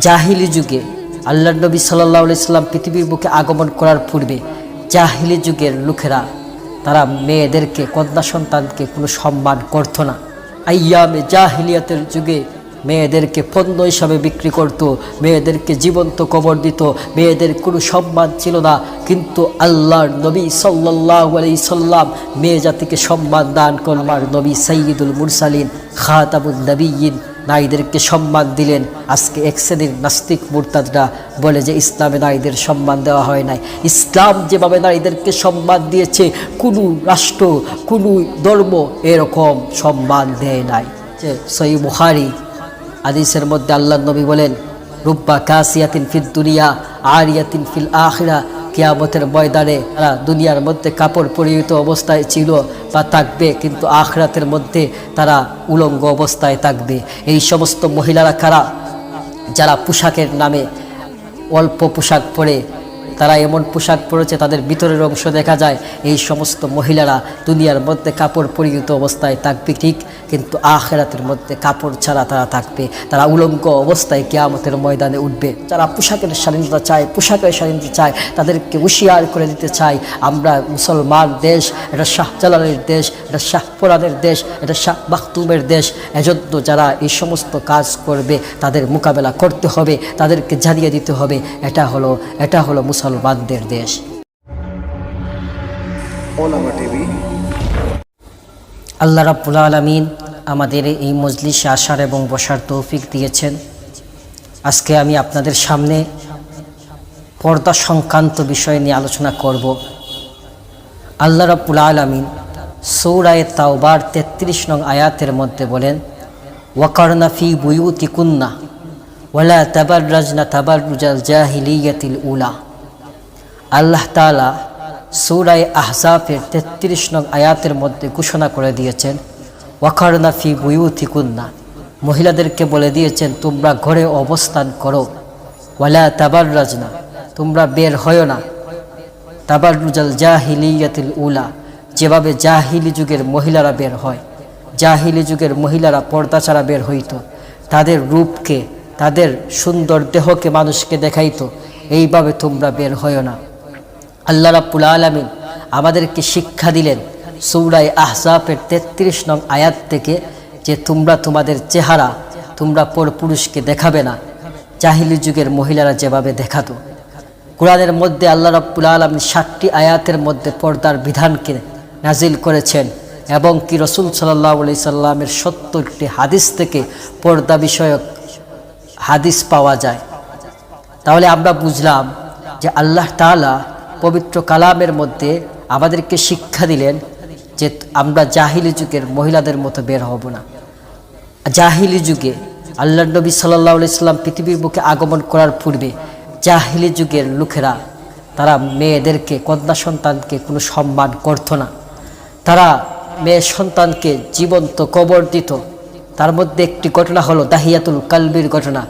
জাহিলি যুগে আল্লাহ নবী সাল্লাহ সাল্লাম পৃথিবীর বুকে আগমন করার পূর্বে জাহিলি যুগের লোকেরা, তারা মেয়েদেরকে, কন্যা সন্তানকে কোনো সম্মান করতো না। আইয়ামে জাহিলিয়াতের যুগে মেয়েদেরকে পণ্য হিসাবে বিক্রি করত, মেয়েদেরকে জীবন্ত কবর দিত, মেয়েদের কোনো সম্মান ছিল না। কিন্তু আল্লাহর নবী সাল্লাহ আলাই সাল্লাম মেয়ে জাতিকে সম্মান দান করবার নবী সঈদুল মুরসালিন খাতাবুল নবীন। নারীদেরকে সম্মান দিলেন। আজকে এক শ্রেণির নাস্তিক মুরতাদরা বলে যে, ইসলামে নারীদের সম্মান দেওয়া হয় নাই। ইসলাম যেভাবে নারীদেরকে সম্মান দিয়েছে, কোনো রাষ্ট্র, কোনো ধর্ম এরকম সম্মান দেয় নাই। যে সই বুখারি আদিসের মধ্যে আল্লাহ নবী বলেন, রুব্বা কাসিয়াতিন ফিল দুনিয়া, আরিয়াতিন ফিল আখরা। কিয়ামতের ময়দানে তারা দুনিয়ার মধ্যে কাপড় পরিহিত অবস্থায় ছিল বা থাকবে, কিন্তু আখরাতের মধ্যে তারা উলঙ্গ অবস্থায় থাকবে। এই সমস্ত মহিলারা কারা? যারা পোশাকের নামে অল্প পোশাক পরে তারা এমন পোশাক পরেছে, তাদের ভিতরের অংশ দেখা যায়, এই সমস্ত মহিলারা দুনিয়ার মধ্যে কাপড় পরিহিত অবস্থায় থাকবে, ঠিক? কিন্তু আখেরাতের মধ্যে কাপড় ছাড়া তারা থাকবে। তারা উলঙ্গ অবস্থায় কেয়ামতের ময়দানে উঠবে। যারা পোশাকের স্বাধীনতা চায়, পোশাকের স্বাধীনতা চায়, তাদেরকে হুশিয়ার করে দিতে চাই, আমরা মুসলমান দেশ, এটা শাহজালালের দেশ, এটা শাহপুরানের দেশ, এটা শাহ মাহতুমের দেশ। এজন্য যারা এই সমস্ত কাজ করবে, তাদের মোকাবেলা করতে হবে, তাদেরকে জানিয়ে দিতে হবে, এটা হলো এটা হলো মুসলমানদের দেশ। আল্লাহ রাব্বুল আলমিন আমাদের এই মজলিসে আসার এবং বসার তৌফিক দিয়েছেন। আজকে আমি আপনাদের সামনে পর্দা সংক্রান্ত বিষয় নিয়ে আলোচনা করব। আল্লাহ রাব্বুল আলমিন সৌরায় তাওবার তেত্রিশ নং আয়াতের মধ্যে বলেন ওয়াকারনা ফি বুয়ুতি কুন্না ওয়ালা তাবার রাজনা তাবার রুজাল জাহিলিয়াতিল উলা। আল্লাহ তালা সৌরায় আহজাফের তেত্রিশ নং আয়াতের মধ্যে ঘোষণা করে দিয়েছেন ওয়াকারনা ফি বুয়ুথি কুন্না মহিলাদেরকে বলে দিয়েছেন, তোমরা ঘরে অবস্থান করো। ওয়ালা তাবার রাজনা তোমরা বের হয় না। তাবার রুজাল জাহিলিয়াতিল উলা। যেভাবে জাহিলি যুগের মহিলারা বের হয়, জাহিলি যুগের মহিলারা পর্দা ছাড়া বের হইত। তাদের রূপকে, তাদের সুন্দর দেহকে মানুষকে দেখাইতো। এইভাবে তোমরা বের হয় না। আল্লাহ রাব্বুল আলমিন আমাদেরকে শিক্ষা দিলেন সৌরাই আহজাফের তেত্রিশ নং আয়াত থেকে যে তোমরা তোমাদের চেহারা তোমরা পর পুরুষকে দেখাবে না, জাহিলি যুগের মহিলারা যেভাবে দেখাতো। কোরআনের মধ্যে আল্লাহ রাব্বুল আলমিন ষাটটি আয়াতের মধ্যে পর্দার বিধানকে নাজিল করেছেন এবং কি রসুল সাল্লাহ আলি সাল্লামের সত্তরটি হাদিস থেকে পর্দা বিষয়ক হাদিস পাওয়া যায়। তাহলে আমরা বুঝলাম যে আল্লাহ তাআলা পবিত্র কালামের মধ্যে আমাদেরকে শিক্ষা দিলেন যে আমরা জাহিলি যুগের মহিলাদের মতো বের হব না। জাহিলি যুগে আল্লাহ নবী সাল্লাহ ইসলাম পৃথিবীর বুকে আগমন করার পূর্বে জাহিলি যুগের লোকেরা, তারা মেয়েদেরকে, কন্যা সন্তানকে কোনো সম্মান করত না। তারা মেয়ে সন্তানকে জীবন্ত কবর দিত। তার মধ্যে একটি ঘটনা হলো দাহিয়াতুল কালবির ঘটনা।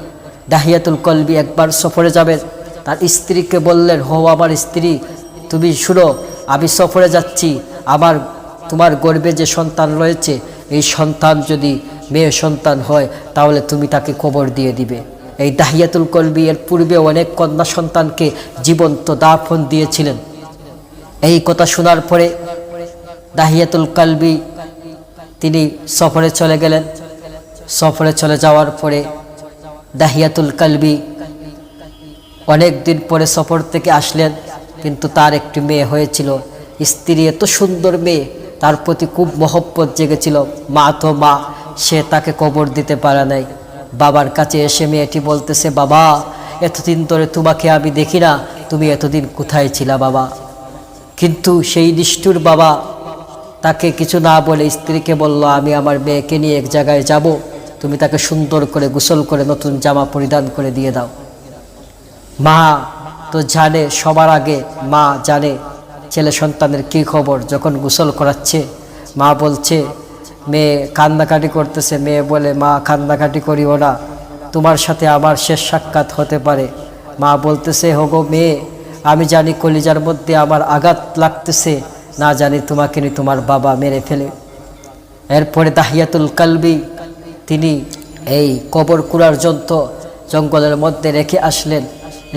দাহিয়াতুল কলবি একবার সফরে যাবেন তার স্ত্রীকে বললেন, হো, আমার স্ত্রী, তুমি শুনো, আমি সফরে যাচ্ছি। আমার, তোমার গর্বে যে সন্তান রয়েছে, এই সন্তান যদি মেয়ে সন্তান হয়, তাহলে তুমি তাকে কবর দিয়ে দিবে। এই দাহিয়াতুল কলবি এর পূর্বে অনেক কন্যা সন্তানকে জীবন্ত দাফন দিয়েছিলেন। এই কথা শোনার পরে দাহিয়াতুল কলবি তিনি সফরে চলে গেলেন। সফরে চলে যাওয়ার পরে দাহিয়াতুল কালবি অনেক দিন পরে সফর থেকে আসলেন, কিন্তু তার একটি মেয়ে হয়েছিল। স্ত্রী এত সুন্দর মেয়ে, তার প্রতি খুব মহব্বত জেগেছিল। মা তো মা, সে তাকে কবর দিতে পারে নাই। বাবার কাছে এসে মেয়েটি বলতেছে, বাবা, এতদিন ধরে তোমাকে আমি দেখি না, তুমি এতদিন কোথায় ছিলা বাবা? কিন্তু সেই নিষ্ঠুর বাবা তাকে কিছু না বলে স্ত্রীকে বলল, আমি আমার মেয়েকে নিয়ে এক জায়গায় যাব। তুমি তাকে সুন্দর করে গোসল করে নতুন জামা পরিধান করে দিয়ে দাও। মা তো জানে, সবার আগে মা জানে ছেলে সন্তানের কী খবর, যখন গোসল করাচ্ছে, মা বলছে, মেয়ে কান্দাকাটি করতেছে। মেয়ে বলে, মা কান্দাকাটি করিও না, তোমার সাথে আমার শেষ সাক্ষাৎ হতে পারে। মা বলতেছে, হগো মেয়ে, আমি জানি কলিজার মধ্যে আমার আঘাত লাগতেছে, না জানি তোমাকে নি তোমার বাবা মেরে ফেলে। এরপরে দাহিয়াতুল কালবি, তিনি এই কবর কুড়ার যন্ত্র জঙ্গলের মধ্যে রেখে আসলেন।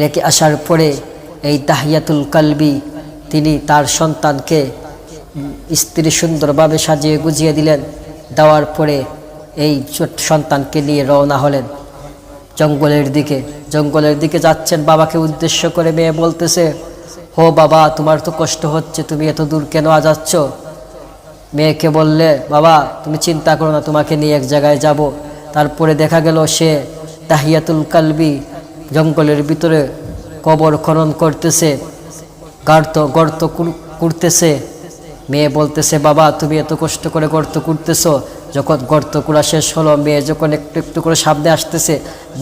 রেখে আসার পরে এই তাহিয়াতুল কালবি, তিনি তার সন্তানকে স্ত্রী সুন্দরভাবে সাজিয়ে গুজিয়ে দিলেন। দেওয়ার পরে এই সন্তানকে নিয়ে রওনা হলেন জঙ্গলের দিকে। জঙ্গলের দিকে যাচ্ছেন, বাবাকে উদ্দেশ্য করে মেয়ে বলতেছে, হো বাবা, তোমার তো কষ্ট হচ্ছে, তুমি এত দূর কেন যাচ্ছ? মেয়েকে বললে, বাবা, তুমি চিন্তা করো না, তোমাকে নিয়ে এক জায়গায় যাব। তারপরে দেখা গেল সে তাহিয়াতুল কালবি জঙ্গলের ভিতরে কবর খনন করতেছে, গর্ত গর্ত করতেছে মেয়ে বলতেছে, বাবা, তুমি এত কষ্ট করে গর্ত কুড়তেছো। যখন গর্ত কুড়া শেষ হলো, মেয়ে যখন একটু একটু করে সামনে আসতেছে,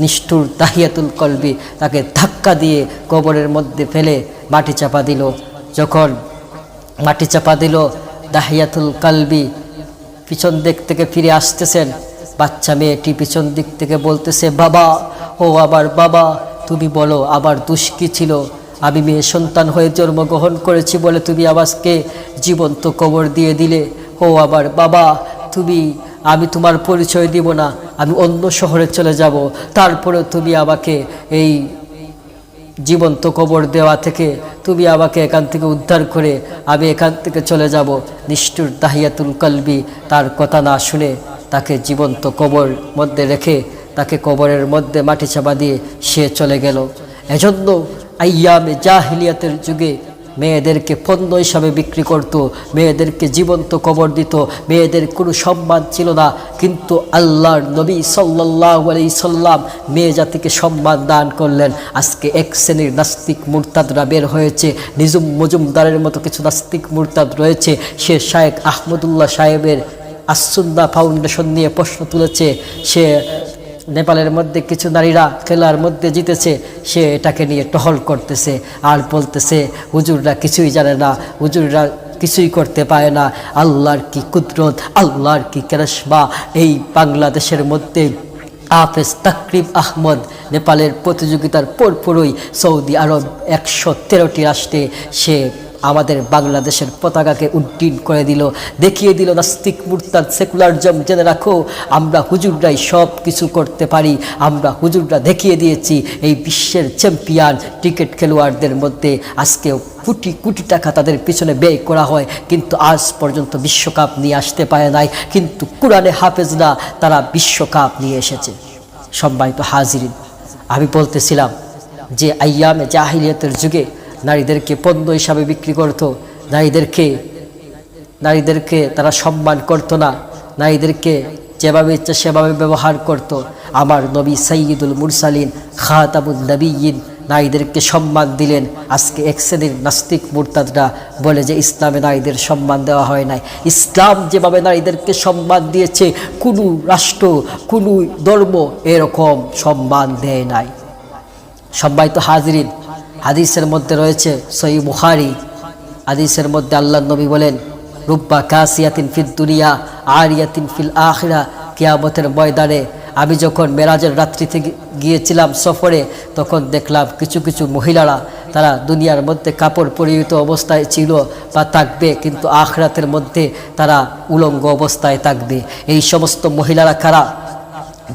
নিষ্ঠুর তাহিয়াতুল কলবি তাকে ধাক্কা দিয়ে কবরের মধ্যে ফেলে মাটি চাপা দিল। যখন মাটি চাপা দিল দাহিয়াতুল কালবি পিছন দিক থেকে ফিরে আসতেছেন। বাচ্চা মেয়েটি পিছন দিক থেকে বলতেছে, বাবা ও আবার বাবা, তুমি বলো আবার দুষ ছিল? আমি মেয়ে সন্তান হয়ে জন্মগ্রহণ করেছি বলে তুমি আবাসকে জীবন্ত কবর দিয়ে দিলে। ও আবার বাবা, তুমি, আমি তোমার পরিচয় দিব না, আমি অন্য শহরে চলে যাব। তারপরে তুমি আমাকে এই জীবন্ত কবর দেওয়া থেকে তুমি আমাকে এখান থেকে উদ্ধার করে আমি এখান থেকে চলে যাব। নিষ্ঠুর তাহিয়াতুল কলবি, তার কথা না শুনে তাকে জীবন্ত কবর মধ্যে রেখে তাকে কবরের মধ্যে মাটি চাপা দিয়ে সে চলে গেল। এজন্য আইয়ামে জাহিলিয়াতের যুগে মেয়েদেরকে পণ্য হিসাবে বিক্রি করত, মেয়েদেরকে জীবন্ত কবর দিত, মেয়েদের কোনো সম্মান ছিল না। কিন্তু আল্লাহর নবী সাল্লাহ আলাই সাল্লাম মেয়ে জাতিকে সম্মান দান করলেন। আজকে এক শ্রেণির নাস্তিক মুরতাদরা বের হয়েছে। নিজুম মজুমদারের মতো কিছু নাস্তিক মুরতাদ রয়েছে। সে শায়েক আহমদুল্লাহ সাহেবের আসুন্দা ফাউন্ডেশন নিয়ে প্রশ্ন তুলেছে। সে নেপালের মধ্যে কিছু নারীরা খেলার মধ্যে জিতেছে, সে এটাকে নিয়ে টহল করতেছে আর বলতেছে, হুজুররা কিছুই জানে না, হুজুররা কিছুই করতে পারে না, আল্লাহর কি কুদরত, আল্লাহর কি কেরসমা, এই বাংলাদেশের মধ্যে আফেজ তাকরিব আহমদ, নেপালের প্রতিযোগিতার পরপরই সৌদি আরব একশো তেরোটি রাষ্ট্রে সে আমাদের বাংলাদেশের পতাকাকে উড্ডীন করে দিল, দেখিয়ে দিল নাস্তিক মুরতাদ সেকুলারজম জেনে রাখো, আমরা হুজুররাই সব কিছু করতে পারি। আমরা হুজুররা দেখিয়ে দিয়েছি এই বিশ্বের চ্যাম্পিয়ন ক্রিকেট খেলোয়াড়দের মধ্যে। আজকেও কোটি কোটি টাকা তাদের পিছনে ব্যয় করা হয়, কিন্তু আজ পর্যন্ত বিশ্বকাপ নিয়ে আসতে পারে নাই। কিন্তু কোরআনে হাফেজরা তারা বিশ্বকাপ নিয়ে এসেছে। সম্মানিত হাজিরিন, আমি বলতেছিলাম যে আইয়ামে জাহিলিয়াতের যুগে নারীদেরকে পণ্য হিসাবে বিক্রি করত, নারীদেরকে নারীদেরকে তারা সম্মান করত না, নারীদেরকে যেভাবে ইচ্ছা সেভাবে ব্যবহার করত। আমার নবী সঈদুল মুরসালিন খাতাবুল নবীন নারীদেরকে সম্মান দিলেন। আজকে এক শ্রেণির নাস্তিক মুরতাদরা বলে যে, ইসলামে নারীদের সম্মান দেওয়া হয় নাই। ইসলাম যেভাবে নারীদেরকে সম্মান দিয়েছে, কোনো রাষ্ট্র, কোনো ধর্ম এরকম সম্মান দেয় নাই। সম্মানিত হাজরিন হাদিসের মধ্যে রয়েছে সই বুখারি। হাদিসের মধ্যে আল্লাহ নবী বলেন, রুব্বা কাসিয়াতিন ফিল দুনিয়া আর ইয়াতিন ফিল আখরা। কিয়ামতের ময়দানে আমি যখন মেরাজের রাত্রিতে গিয়েছিলাম সফরে, তখন দেখলাম কিছু কিছু মহিলারা, তারা দুনিয়ার মধ্যে কাপড় পরিহিত অবস্থায় ছিল বা থাকবে, কিন্তু আখরাতের মধ্যে তারা উলঙ্গ অবস্থায় থাকবে। এই সমস্ত মহিলারা কারা?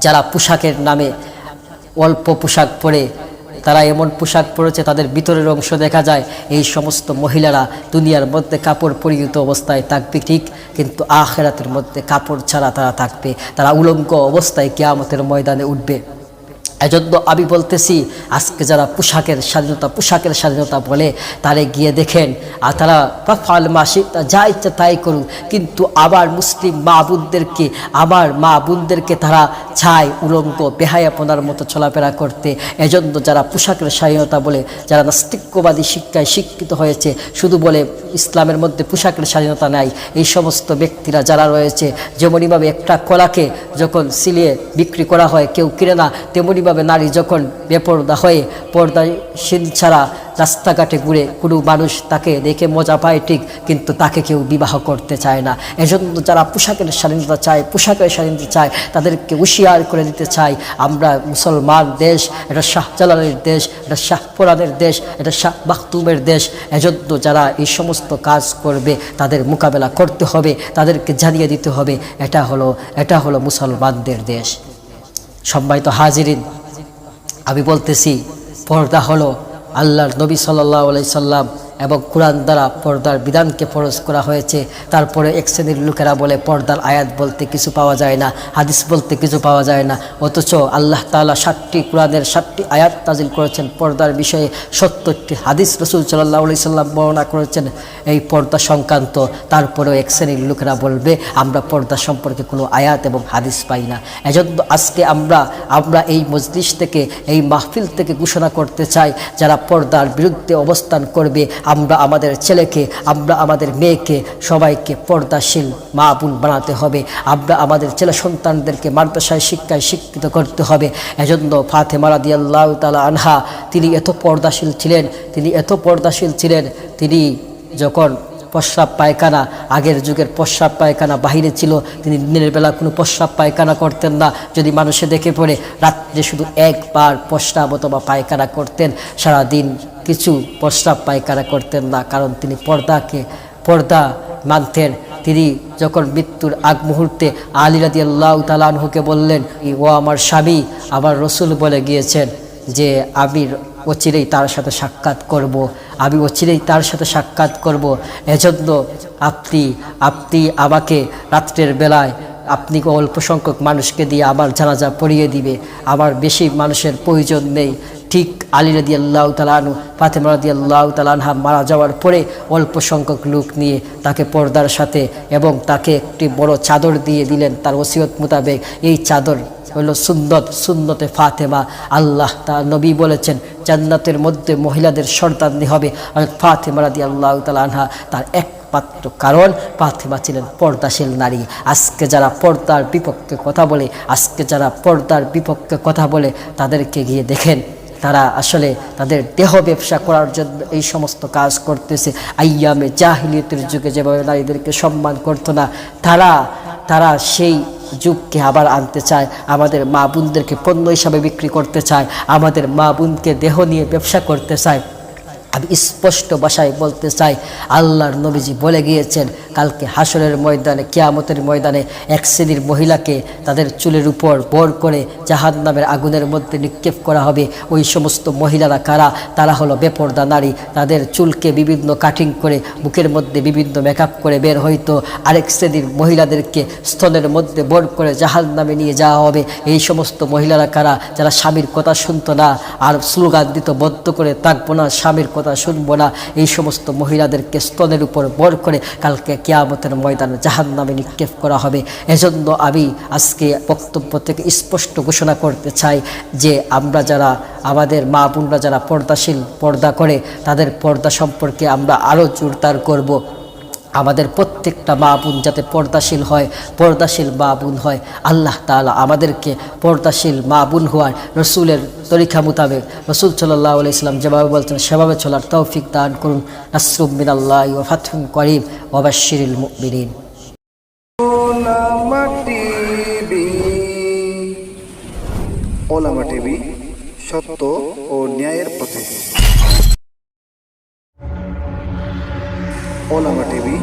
যারা পোশাকের নামে অল্প পোশাক পরে তারা এমন পোশাক পরেছে, তাদের ভিতরের অংশ দেখা যায়, এই সমস্ত মহিলারা দুনিয়ার মধ্যে কাপড় পরিহিত অবস্থায় থাকবে, ঠিক? কিন্তু আখেরাতের মধ্যে কাপড় ছাড়া তারা থাকবে, তারা উলঙ্গ অবস্থায় কেয়ামতের ময়দানে উঠবে। এজন্য আমি বলতেছি, আজকে যারা পোশাকের স্বাধীনতা পোশাকের স্বাধীনতা বলে, তারে গিয়ে দেখেন, আর তারা ফাল মাসি যা ইচ্ছা তাই করুক কিন্তু আবার মুসলিম মা বোনদেরকে, আমার মা বোনদেরকে তারা চায় উলঙ্গ, বেহায়াপনার মতো চলাফেরা করতে। এজন্য যারা পোশাকের স্বাধীনতা বলে, যারা নাস্তিক্যবাদী শিক্ষায় শিক্ষিত হয়েছে, শুধু বলে ইসলামের মধ্যে পোশাকের স্বাধীনতা নাই, এই সমস্ত ব্যক্তিরা যারা রয়েছে যেমনইভাবে একটা কলাকে যখন সিলিয়ে বিক্রি করা হয়, কেউ কিনে না তেমনইভাবে নারী যখন বেপর্দা হয়ে পর্দাশীল ছাড়া রাস্তাঘাটে ঘুরে কোনো মানুষ তাকে দেখে মজা পায়, ঠিক, কিন্তু তাকে কেউ বিবাহ করতে চায় না। এজন্য যারা পোশাকের স্বাধীনতা চায়, পোশাকের স্বাধীনতা চায়, তাদেরকে হুঁশিয়ার করে দিতে চাই, আমরা মুসলমান দেশ, এটা শাহজালালের দেশ, এটা শাহপুরানের দেশ, এটা শাহ মাহতুমের দেশ। এজন্য যারা এই সমস্ত কাজ করবে, তাদের মোকাবেলা করতে হবে, তাদেরকে জানিয়ে দিতে হবে, এটা হলো এটা হলো মুসলমানদের দেশ। সম্মানিত হাজিরিন আমি বলতেছি পর্দা হলো আল্লাহর নবী সাল্লাহ আলাই সাল্লাম এবং কোরআন দ্বারা পর্দার বিধানকে ফরজ করা হয়েছে। তারপরে এক শ্রেণির লোকেরা বলে, পর্দার আয়াত বলতে কিছু পাওয়া যায় না, হাদিস বলতে কিছু পাওয়া যায় না। অথচ আল্লাহ তাআলা ষাটটি কোরআনের ষাটটি আয়াত নাজিল করেছেন। পর্দার বিষয়ে সত্তরটি হাদিস রসুল সাল্লাহ আলি সাল্লাম বর্ণনা করেছেন। এই পর্দা সংক্রান্ত তারপরেও এক শ্রেণির লোকেরা বলবে, আমরা পর্দা সম্পর্কে কোনো আয়াত এবং হাদিস পাই না। এজন্য আজকে আমরা আমরা এই মজলিস থেকে, এই মাহফিল থেকে ঘোষণা করতে চাই, যারা পর্দার বিরুদ্ধে অবস্থান করবে আমরা আমাদের ছেলেকে, আমরা আমাদের মেয়েকে, সবাইকে পর্দাশীল মা বোন বানাতে হবে। আমরা আমাদের ছেলে সন্তানদেরকে মাদ্রাসায় শিক্ষায় শিক্ষিত করতে হবে। এজন্য ফাতে রাদি আল্লাহ তালা আনহা, তিনি এত পর্দাশীল ছিলেন, তিনি এত পর্দাশীল ছিলেন, তিনি যখন প্রস্রাব পায়খানা, আগের যুগের প্রস্রাব পায়খানা বাহিরে ছিল, তিনি দিনের বেলা কোনো প্রস্রাব পায়খানা করতেন না। যদি মানুষে দেখে পড়ে, রাত্রে শুধু একবার প্রস্রাব অথবা পায়খানা করতেন সারা দিন কিছু প্রস্রাব পায়খানা করতেন না, কারণ তিনি পর্দাকে, পর্দা মানতেন তিনি যখন মৃত্যুর আগ মুহূর্তে আলী রাদি আল্লাহ তালানহুকে বললেন, ও আমার স্বামী, আমার রসুল বলে গিয়েছেন যে, আমি অচিরেই তার সাথে সাক্ষাৎ করব। আমি অচিরেই তার সাথে সাক্ষাৎ করব। এজন্য আপনি আপনি আমাকে রাত্রের বেলায়, আপনি অল্প সংখ্যক মানুষকে দিয়ে আমার জানাজা পড়িয়ে দিবে আমার বেশি মানুষের প্রয়োজন নেই ঠিক আলী রাদি আল্লাহ তালানু ফাতেমা রাদি আল্লাহ তালানহা মারা যাওয়ার পরে অল্প সংখ্যক লোক নিয়ে তাকে পর্দার সাথে এবং তাকে একটি বড় চাদর দিয়ে দিলেন তার ওসিয়ত মোতাবেক। এই চাদর হলো সুন্নত, সুন্নতে ফাতেমা। আল্লাহ তা নবী বলেছেন, জান্নাতের মধ্যে মহিলাদের সর্দান্নি হবে। আর ফাতেমা রাদি আল্লাহ তালানহা তার এক একমাত্র কারণ, ফাতেমা ছিলেন পর্দাশীল নারী। আজকে যারা পর্দার বিপক্ষে কথা বলে, আজকে যারা পর্দার বিপক্ষে কথা বলে, তাদেরকে গিয়ে দেখেন। তারা আসলে তাদের দেহ ব্যবসা করার জন্য এই সমস্ত কাজ করতেছে। আইয়ামে জাহিলিয়তের যুগে যেভাবে নারীদেরকে সম্মান করতো না, তারা তারা সেই যুগকে আবার আনতে চায়। আমাদের মা বোনদেরকে পণ্য হিসাবে বিক্রি করতে চায়। আমাদের মা বোনকে দেহ নিয়ে ব্যবসা করতে চায়। আমি স্পষ্ট ভাষায় বলতে চাই, আল্লাহর নবীজি বলে গিয়েছেন কালকে হাসরের ময়দানে, কেয়ামতের ময়দানে এক শ্রেণির মহিলাকে তাদের চুলের উপর বর করে জাহান নামের আগুনের মধ্যে নিক্ষেপ করা হবে। ওই সমস্ত মহিলারা কারা? তারা হলো বেপর্দা নারী। তাদের চুলকে বিভিন্ন কাটিং করে, বুকের মধ্যে বিভিন্ন মেকআপ করে বের হইতো। আরেক শ্রেণির মহিলাদেরকে স্তনের মধ্যে বর করে জাহাজ নামে নিয়ে যাওয়া হবে। এই সমস্ত মহিলারা কারা? যারা স্বামীর কথা শুনতো না আর স্লোগান দিত, বদ্ধ করে, থাকব না, স্বামীর কথা শুনব না। এই সমস্ত মহিলাদেরকে স্তনের উপর বর করে কালকে কেয়ামতের ময়দানে জাহান নামে নিক্ষেপ করা হবে। এজন্য আমি আজকে বক্তব্য থেকে স্পষ্ট ঘোষণা করতে চাই যে আমরা যারা, আমাদের মা বোনরা যারা পর্দাশীল, পর্দা করে, তাদের পর্দা সম্পর্কে আমরা আরও জোরদার করব। আমাদের প্রত্যেকটা মা বোন যাতে পর্দাশীল হয়, পর্দাশীল মা বোন হয়। আল্লাহ তাআলা আমাদেরকে পর্দাশীল মা বোন হওয়ার রসুলের তরিকা মোতাবেক রসুল সাল্লাহ আলি ইসলাম যেভাবে বলছেন, সেভাবে চলার তৌফিক দান করুন। নাসরুম মিনাল্লাহ ও ফাথুম করিম ওবাশিরুল টিভি। ওলামা টিভি, সত্য ও ন্যায়ের পথে। ওলামা টিভি